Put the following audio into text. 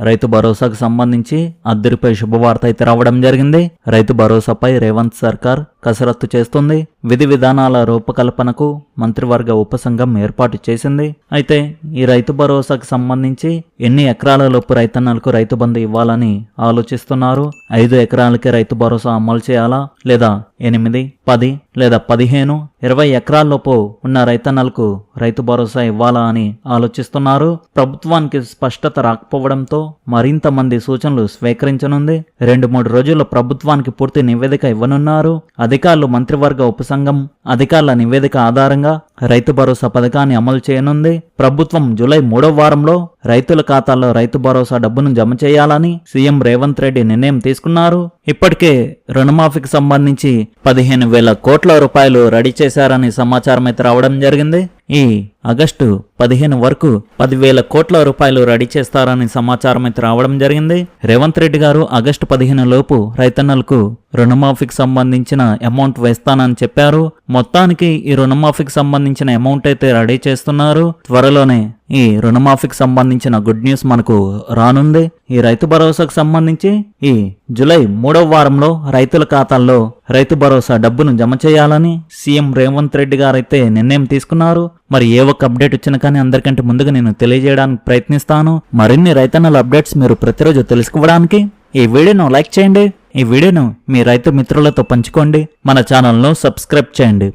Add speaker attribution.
Speaker 1: రైతు భరోసాకు సంబంధించి అద్దరిపై శుభవార్త అయితే రావడం జరిగింది. రైతు భరోసాపై రేవంత్ సర్కార్ కసరత్తు చేస్తుంది. విధి విధానాల రూపకల్పనకు మంత్రివర్గ ఉపసంఘం ఏర్పాటు చేసింది. అయితే ఈ రైతు భరోసాకు సంబంధించి ఎన్ని ఎకరాల లోపు రైతన్నలకు రైతు బంధు ఇవ్వాలని ఆలోచిస్తున్నారు? ఐదు ఎకరాలకే రైతు భరోసా అమలు చేయాలా? లేదా ఎనిమిది పది లేదా పదిహేను? ఇరవై ఎకరాల్లోపు ఉన్న రైతన్నలకు రైతు భరోసా ఇవ్వాలా అని ఆలోచిస్తున్నారు. ప్రభుత్వానికి స్పష్టత రాకపోవడంతో మరింత మంది సూచనలు స్వీకరించనుంది. రెండు మూడు రోజుల్లో ప్రభుత్వానికి పూర్తి నివేదిక ఇవ్వనున్నారు. అధికారులు మంత్రివర్గ ఉపసంఘం అధికారుల నివేదిక ఆధారంగా రైతు భరోసా పథకాన్ని అమలు చేయనుంది. ప్రభుత్వం జూలై మూడో వారంలో రైతుల ఖాతాల్లో రైతు భరోసా డబ్బును జమ చేయాలని సీఎం రేవంత్ రెడ్డి నిర్ణయం తీసుకున్నారు. ఇప్పటికే రుణమాఫీకి సంబంధించి పదిహేను వేల కోట్ల రూపాయలు రెడీ చేశారని సమాచారం అయితే రావడం జరిగింది. ఈ ఆగస్టు పదిహేను వరకు పదివేల కోట్ల రూపాయలు రెడీ చేస్తారని సమాచారం అయితే రావడం జరిగింది. రేవంత్ రెడ్డి గారు ఆగస్టు పదిహేను లోపు రైతన్నలకు రుణమాఫీకి సంబంధించిన అమౌంట్ వేస్తానని చెప్పారు. మొత్తానికి ఈ రుణమాఫీకి సంబంధించిన అమౌంట్ అయితే రెడీ చేస్తున్నారు. త్వరలోనే ఈ రుణమాఫీకి సంబంధించిన గుడ్ న్యూస్ మనకు రానుంది. ఈ రైతు భరోసాకు సంబంధించి ఈ జూలై మూడవ వారంలో రైతుల ఖాతాల్లో రైతు భరోసా డబ్బును జమ చేయాలని సీఎం రేవంత్ రెడ్డి గారైతే నిర్ణయం తీసుకున్నారు. మరి ఏ ఒక్క అప్డేట్ వచ్చినా కానీ అందరికంటే ముందుగా నేను తెలియజేయడానికి ప్రయత్నిస్తాను. మరిన్ని రైతన్నల అప్డేట్స్ మీరు ప్రతిరోజు తెలుసుకోవడానికి ఈ వీడియోను లైక్ చేయండి. ఈ వీడియోను మీ రైతు మిత్రులతో పంచుకోండి. మన ఛానల్ను సబ్స్క్రైబ్ చేయండి.